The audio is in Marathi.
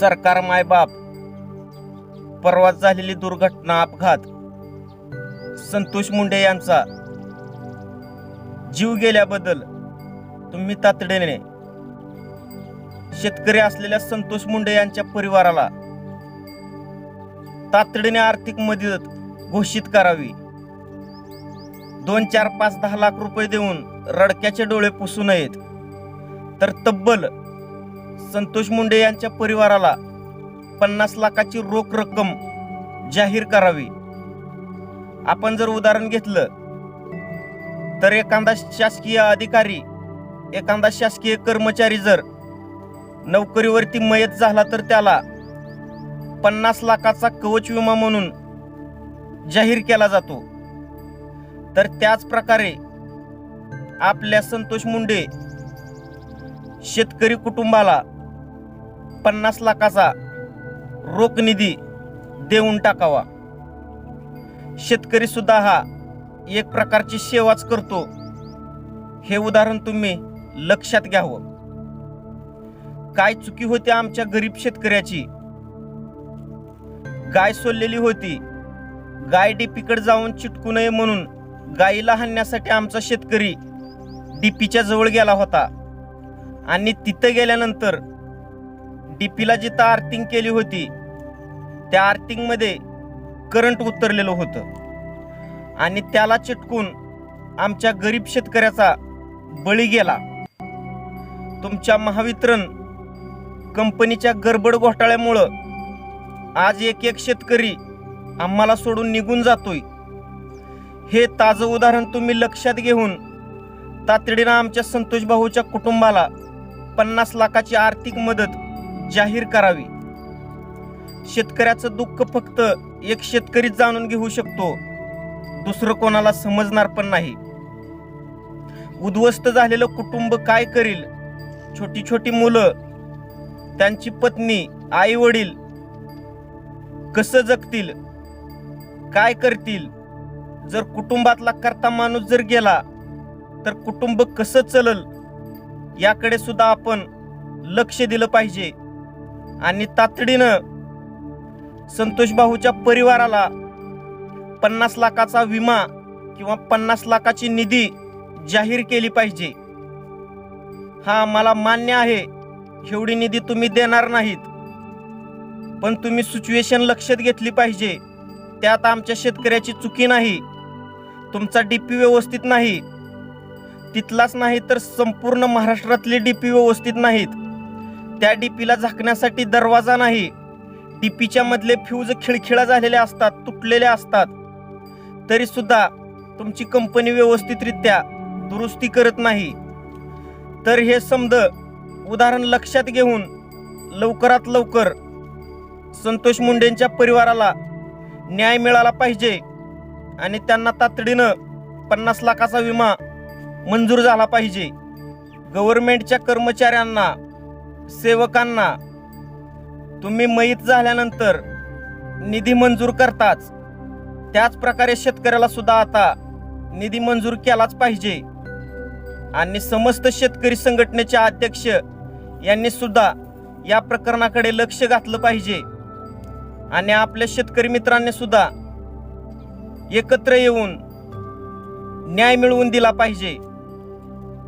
सरकार मायबाप परवा झालेली दुर्घटना अपघात. संतोष मुंडे यांचा. जीव गेल्याबद्दल तुम्ही तातडीने शेतकरी असलेल्या संतोष मुंडे यांच्या परिवाराला तातडीने आर्थिक मदत घोषित करावी. दोन चार पाच दहा लाख रुपये देऊन रडक्याचे डोळे पुसू नयेत. तर तब्बल संतोष मुंडे यांच्या परिवाराला पन्नास लाखाची रोख रक्कम जाहीर करावी. आपण जर उदाहरण घेतलं तर एखादा शासकीय अधिकारी एखादा शासकीय कर्मचारी जर नोकरीवरती मयत झाला तर त्याला पन्नास लाखाचा कवच विमा म्हणून जाहीर केला जातो. तर त्याच प्रकारे आपल्या संतोष मुंडे शेतकरी कुटुंबाला पन्नास लाखाचा रोख निधी देऊन टाकावा. शेतकरी सुद्धा हा एक प्रकारची सेवाच करतो. हे उदाहरण तुम्ही लक्षात घ्यावं. काय चुकी होती आमच्या गरीब शेतकऱ्याची? गाय सोललेली होती. गाय डीपीकडे जाऊन चिटकू नये म्हणून गायीला हाणण्यासाठी आमचा शेतकरी डीपीच्या जवळ गेला होता. आणि तिथं गेल्यानंतर डीपीला जिथं आर्थिंग केली होती त्या आर्थिंगमध्ये करंट उतरलेलं होतं. आणि त्याला चिटकून आमच्या गरीब शेतकऱ्याचा बळी गेला. तुमच्या महावितरण कंपनीच्या गडबड घोटाळ्यामुळं आज एक एक शेतकरी आम्हाला सोडून निघून जातोय. हे ताजं उदाहरण तुम्ही लक्षात घेऊन तातडीनं आमच्या संतोष भाऊच्या कुटुंबाला पन्नास लाखाची आर्थिक मदत जाहीर करावी. शेतकऱ्याचं दुःख फक्त एक शेतकरीच जाणून घेऊ शकतो. दुसरं कोणाला समजणार पण नाही. उद्ध्वस्त झालेलं कुटुंब काय करील? छोटी छोटी मुलं त्यांची पत्नी आई वडील कसं जगतील? काय करतील? जर कुटुंबातला करता माणूस जर गेला तर कुटुंब कसं चलल? याकडे सुद्धा आपण लक्ष दिलं पाहिजे. आणि तातडीनं संतोष भाऊच्या परिवाराला पन्नास लाखाचा विमा किंवा पन्नास लाखाची निधी जाहीर केली पाहिजे. हा मला मान्य आहे. एवढी निधी तुम्ही देणार नाहीत. पण तुम्ही सिच्युएशन लक्षात घेतली पाहिजे. त्यात आमच्या शेतकऱ्याची चुकी नाही. तुमचा डी पी व्यवस्थित नाही. तिथलाच नाही तर संपूर्ण महाराष्ट्रातले डीपी व्यवस्थित नाहीत. त्या डीपीला झाकण्यासाठी दरवाजा नाही. डीपीच्या मधले फ्यूज खिळखिळा झालेले असतात तुटलेले असतात. तरी सुद्धा तुमची कंपनी व्यवस्थितरित्या दुरुस्ती करत नाही. तर हे समज उदाहरण लक्षात घेऊन लवकरात लवकर संतोष मुंडेंच्या परिवाराला न्याय मिळाला पाहिजे आणि त्यांना तातडीनं पन्नास लाखाचा विमा मंजूर झाला पाहिजे. गव्हर्मेंटच्या कर्मचाऱ्यांना सेवकांना तुम्ही मयत झाल्यानंतर निधी मंजूर करताच. त्याच प्रकारे शेतकऱ्याला सुद्धा आता निधी मंजूर केलाच पाहिजे. आणि समस्त शेतकरी संघटनेचे अध्यक्ष यांनी सुद्धा या प्रकरणाकडे लक्ष घातलं पाहिजे. आणि आपल्या शेतकरी मित्रांनी सुद्धा एकत्र येऊन न्याय मिळवून दिला पाहिजे.